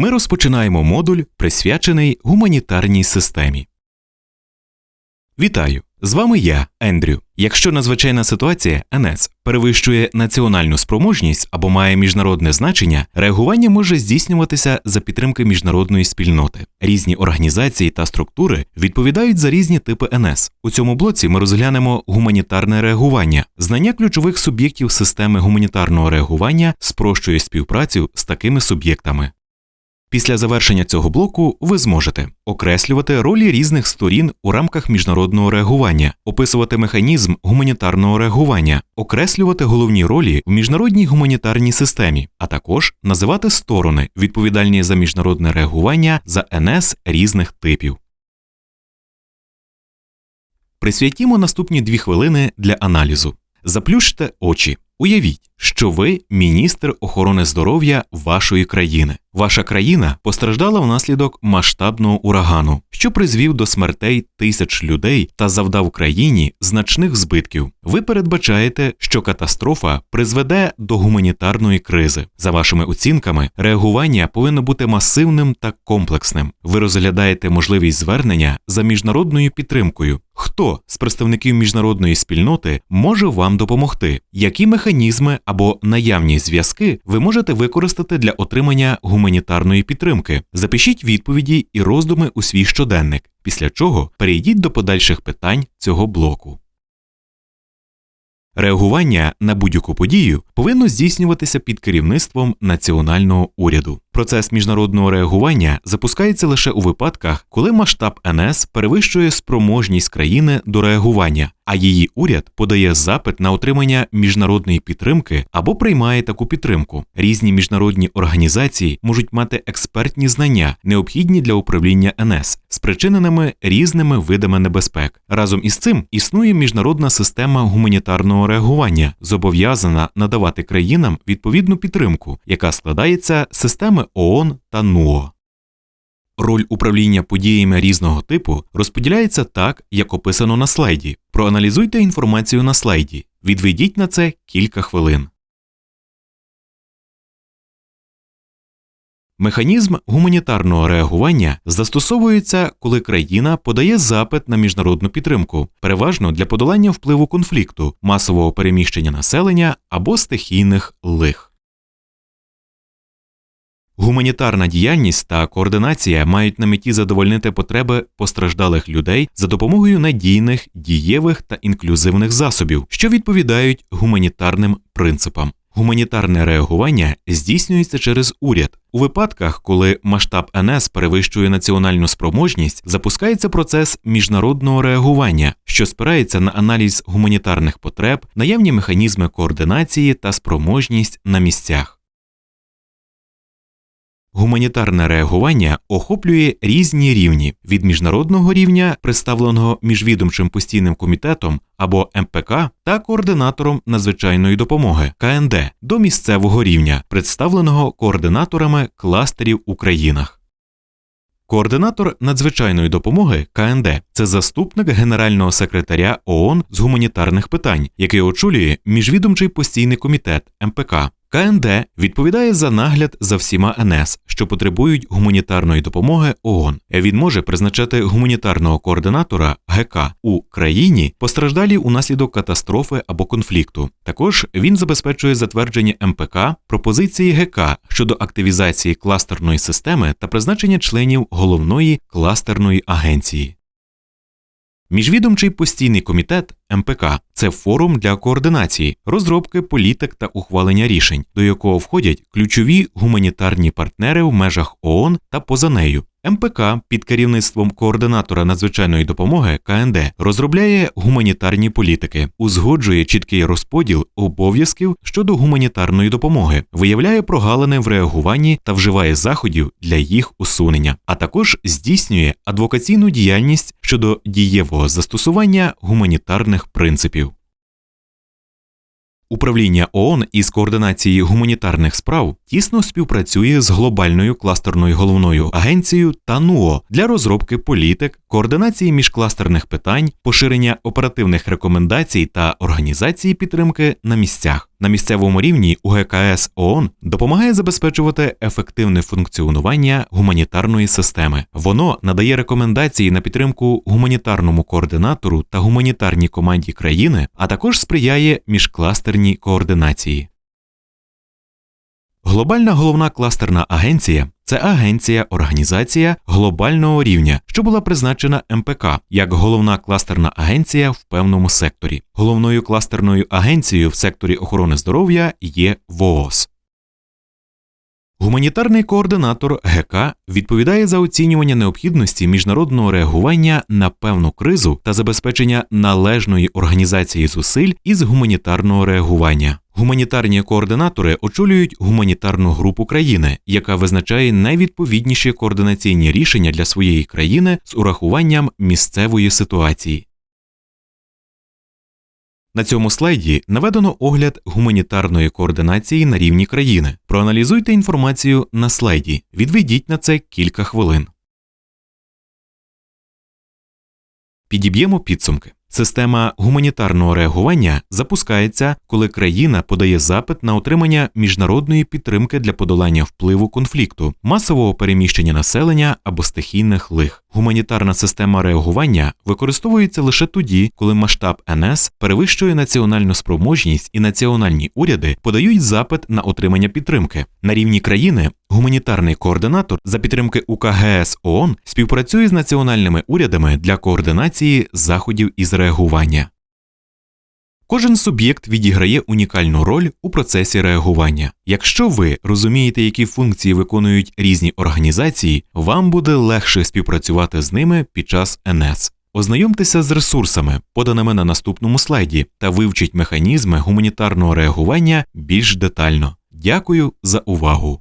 Ми розпочинаємо модуль, присвячений гуманітарній системі. Вітаю! З вами я, Ендрю. Якщо надзвичайна ситуація НС перевищує національну спроможність або має міжнародне значення, реагування може здійснюватися за підтримки міжнародної спільноти. Різні організації та структури відповідають за різні типи НС. У цьому блоці ми розглянемо гуманітарне реагування. Знання ключових суб'єктів системи гуманітарного реагування спрощує співпрацю з такими суб'єктами. Після завершення цього блоку ви зможете окреслювати ролі різних сторін у рамках міжнародного реагування, описувати механізм гуманітарного реагування, окреслювати головні ролі в міжнародній гуманітарній системі, а також називати сторони, відповідальні за міжнародне реагування за НС різних типів. Присвятімо наступні дві хвилини для аналізу. Заплющте очі. Уявіть, що ви міністр охорони здоров'я вашої країни. Ваша країна постраждала внаслідок масштабного урагану, що призвів до смертей тисяч людей та завдав країні значних збитків. Ви передбачаєте, що катастрофа призведе до гуманітарної кризи. За вашими оцінками, реагування повинно бути масивним та комплексним. Ви розглядаєте можливість звернення за міжнародною підтримкою. Хто з представників міжнародної спільноти може вам допомогти? Які механізми або наявні зв'язки ви можете використати для отримання гуманітарної підтримки? Запишіть відповіді і роздуми у свій щоденник, після чого перейдіть до подальших питань цього блоку. Реагування на будь-яку подію повинно здійснюватися під керівництвом національного уряду. Процес міжнародного реагування запускається лише у випадках, коли масштаб НС перевищує спроможність країни до реагування, а її уряд подає запит на отримання міжнародної підтримки або приймає таку підтримку. Різні міжнародні організації можуть мати експертні знання, необхідні для управління НС, спричиненими різними видами небезпек. Разом із цим існує міжнародна система гуманітарного реагування, зобов'язана надавати країнам відповідну підтримку, яка складається з системи ООН та НУО. Роль управління подіями різного типу розподіляється так, як описано на слайді. Проаналізуйте інформацію на слайді. Відведіть на це кілька хвилин. Механізм гуманітарного реагування застосовується, коли країна подає запит на міжнародну підтримку, переважно для подолання впливу конфлікту, масового переміщення населення або стихійних лих. Гуманітарна діяльність та координація мають на меті задовольнити потреби постраждалих людей за допомогою надійних, дієвих та інклюзивних засобів, що відповідають гуманітарним принципам. Гуманітарне реагування здійснюється через уряд. У випадках, коли масштаб НС перевищує національну спроможність, запускається процес міжнародного реагування, що спирається на аналіз гуманітарних потреб, наявні механізми координації та спроможність на місцях. Гуманітарне реагування охоплює різні рівні від міжнародного рівня, представленого міжвідомчим постійним комітетом або МПК та координатором надзвичайної допомоги КНД до місцевого рівня, представленого координаторами кластерів у країнах. Координатор надзвичайної допомоги КНД це заступник генерального секретаря ООН з гуманітарних питань, який очолює міжвідомчий постійний комітет МПК. КНД відповідає за нагляд за всіма НС, що потребують гуманітарної допомоги ООН. Він може призначати гуманітарного координатора ГК у країні, постраждалі унаслідок катастрофи або конфлікту. Також він забезпечує затвердження МПК пропозиції ГК щодо активізації кластерної системи та призначення членів головної кластерної агенції. Міжвідомчий постійний комітет МПК це форум для координації, розробки політик та ухвалення рішень, до якого входять ключові гуманітарні партнери в межах ООН та поза нею. МПК під керівництвом координатора надзвичайної допомоги КНД розробляє гуманітарні політики, узгоджує чіткий розподіл обов'язків щодо гуманітарної допомоги, виявляє прогалини в реагуванні та вживає заходів для їх усунення, а також здійснює адвокаційну діяльність щодо дієвого застосування гуманітарних принципів. Управління ООН із координації гуманітарних справ тісно співпрацює з глобальною кластерною головною агенцією та НУО для розробки політик, координації міжкластерних питань, поширення оперативних рекомендацій та організації підтримки на місцях. На місцевому рівні УГКС ООН допомагає забезпечувати ефективне функціонування гуманітарної системи. Воно надає рекомендації на підтримку гуманітарному координатору та гуманітарній команді країни, а також сприяє міжкластерній координації. Глобальна головна кластерна агенція це агенція організація глобального рівня, що була призначена МПК як головна кластерна агенція в певному секторі. Головною кластерною агенцією в секторі охорони здоров'я є ВООЗ. Гуманітарний координатор ГК відповідає за оцінювання необхідності міжнародного реагування на певну кризу та забезпечення належної організації зусиль із гуманітарного реагування. Гуманітарні координатори очолюють гуманітарну групу країни, яка визначає найвідповідніші координаційні рішення для своєї країни з урахуванням місцевої ситуації. На цьому слайді наведено огляд гуманітарної координації на рівні країни. Проаналізуйте інформацію на слайді. Відведіть на це кілька хвилин. Підіб'ємо підсумки. Система гуманітарного реагування запускається, коли країна подає запит на отримання міжнародної підтримки для подолання впливу конфлікту, масового переміщення населення або стихійних лих. Гуманітарна система реагування використовується лише тоді, коли масштаб НС перевищує національну спроможність і національні уряди подають запит на отримання підтримки. На рівні країни гуманітарний координатор за підтримки УКГС ООН співпрацює з національними урядами для координації заходів із реагування. Кожен суб'єкт відіграє унікальну роль у процесі реагування. Якщо ви розумієте, які функції виконують різні організації, вам буде легше співпрацювати з ними під час НС. Ознайомтеся з ресурсами, поданими на наступному слайді, та вивчіть механізми гуманітарного реагування більш детально. Дякую за увагу!